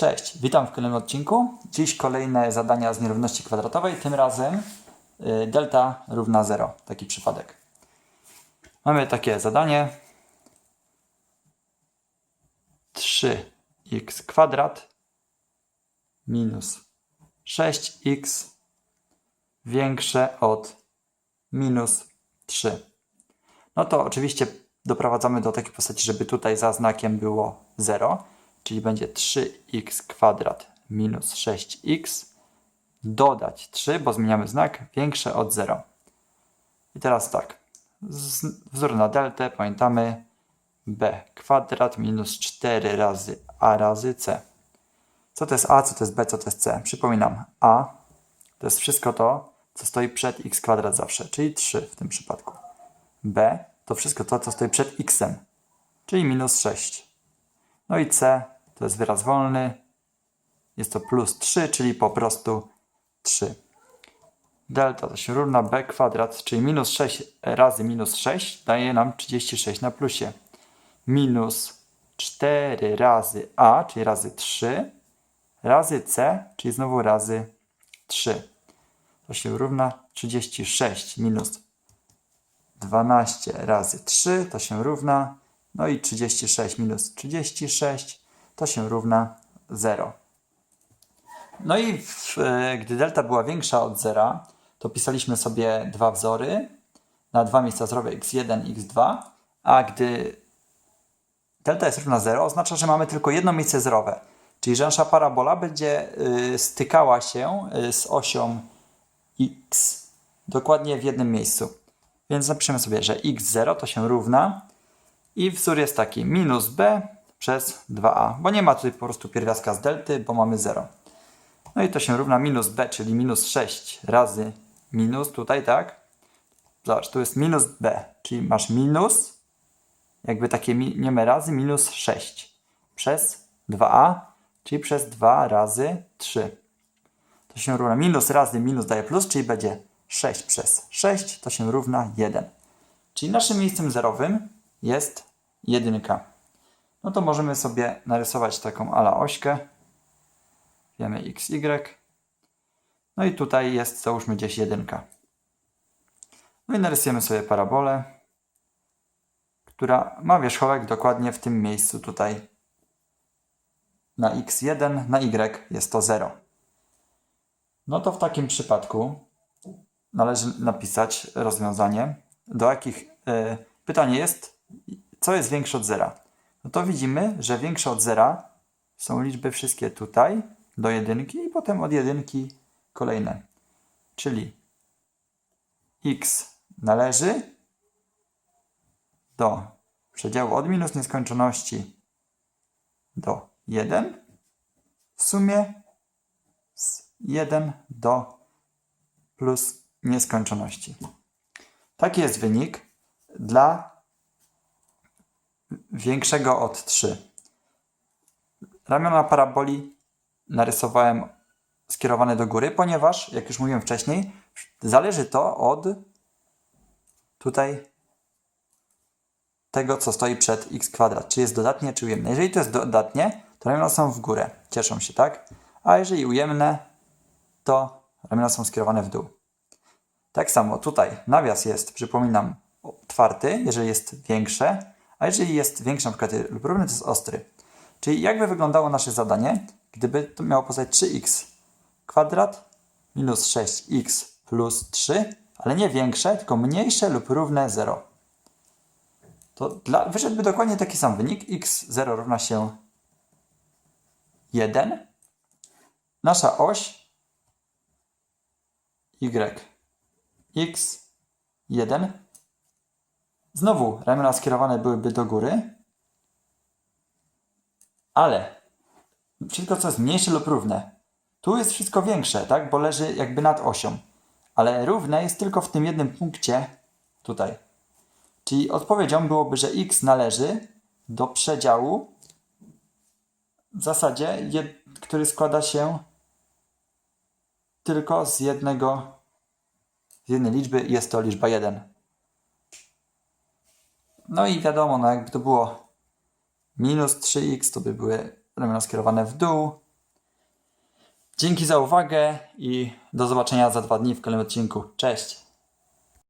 Cześć, witam w kolejnym odcinku. Dziś kolejne zadania z nierówności kwadratowej, tym razem y, delta równa 0, taki przypadek. Mamy takie zadanie 3x kwadrat minus 6x większe od minus 3. No to oczywiście doprowadzamy do takiej postaci, żeby tutaj za znakiem było 0, czyli będzie 3x kwadrat minus 6x dodać 3, bo zmieniamy znak, większe od 0. I teraz tak, wzór na deltę, pamiętamy b kwadrat minus 4 razy a razy c. Co to jest a, co to jest b, co to jest c? Przypominam, a to jest wszystko to, co stoi przed x kwadrat zawsze, czyli 3 w tym przypadku. b to wszystko to, co stoi przed xem, czyli minus 6. No i c to jest wyraz wolny, jest to plus 3, czyli po prostu 3. Delta to się równa b kwadrat, czyli minus 6 razy minus 6 daje nam 36 na plusie. Minus 4 razy a, czyli razy 3, razy c, czyli znowu razy 3. To się równa 36 minus 12 razy 3 to się równa, no i 36 minus 36 to się równa 0. No i w, e, gdy delta była większa od 0, to pisaliśmy sobie dwa wzory na dwa miejsca zerowe x1 i x2, a gdy delta jest równa 0, oznacza, że mamy tylko jedno miejsce zerowe. Czyli że nasza parabola będzie y, stykała się y, z osią x dokładnie w jednym miejscu. Więc napiszemy sobie, że x0 to się równa i wzór jest taki minus b przez 2a, bo nie ma tutaj po prostu pierwiastka z delty, bo mamy 0. No i to się równa minus b, czyli minus 6 razy minus tutaj, tak? Zobacz, tu jest minus b, czyli masz minus, jakby takie mi- nieme razy, minus 6 przez 2a, czyli przez 2 razy 3. To się równa minus razy minus daje plus, czyli będzie 6 przez 6, to się równa 1. Czyli naszym miejscem zerowym jest jedynka. No to możemy sobie narysować taką ala ośkę. Wiemy x, y. No i tutaj jest, załóżmy gdzieś jedynka. No i narysujemy sobie parabolę, która ma wierzchołek dokładnie w tym miejscu tutaj. Na x1, na y jest to 0. No to w takim przypadku należy napisać rozwiązanie, do jakich y, pytanie jest, co jest większe od zera. No to widzimy, że większe od zera są liczby wszystkie tutaj do jedynki i potem od jedynki kolejne. Czyli x należy do przedziału od minus nieskończoności do 1 w sumie z 1 do plus nieskończoności. Taki jest wynik dla większego od 3. Ramiona paraboli narysowałem skierowane do góry, ponieważ, jak już mówiłem wcześniej, zależy to od tutaj tego, co stoi przed x kwadrat. Czy jest dodatnie, czy ujemne. Jeżeli to jest dodatnie, to ramiona są w górę. Cieszą się, tak? A jeżeli ujemne, to ramiona są skierowane w dół. Tak samo tutaj nawias jest, przypominam, otwarty, jeżeli jest większe, a jeżeli jest większy na przykład lub równy, to jest ostry. Czyli jakby wyglądało nasze zadanie, gdyby to miało powstać 3x kwadrat minus 6x plus 3, ale nie większe, tylko mniejsze lub równe 0. To dla, wyszedłby dokładnie taki sam wynik. x0 równa się 1. Nasza oś y x 1. Znowu ramiona skierowane byłyby do góry, ale wszystko, co jest mniejsze lub równe, tu jest wszystko większe, tak? Bo leży jakby nad osią. Ale równe jest tylko w tym jednym punkcie tutaj. Czyli odpowiedzią byłoby, że x należy do przedziału w zasadzie, który składa się tylko z jednego z jednej liczby jest to liczba 1. No i wiadomo, no jakby to było minus 3x, to by były ramiona skierowane w dół. Dzięki za uwagę i do zobaczenia za dwa dni w kolejnym odcinku. Cześć!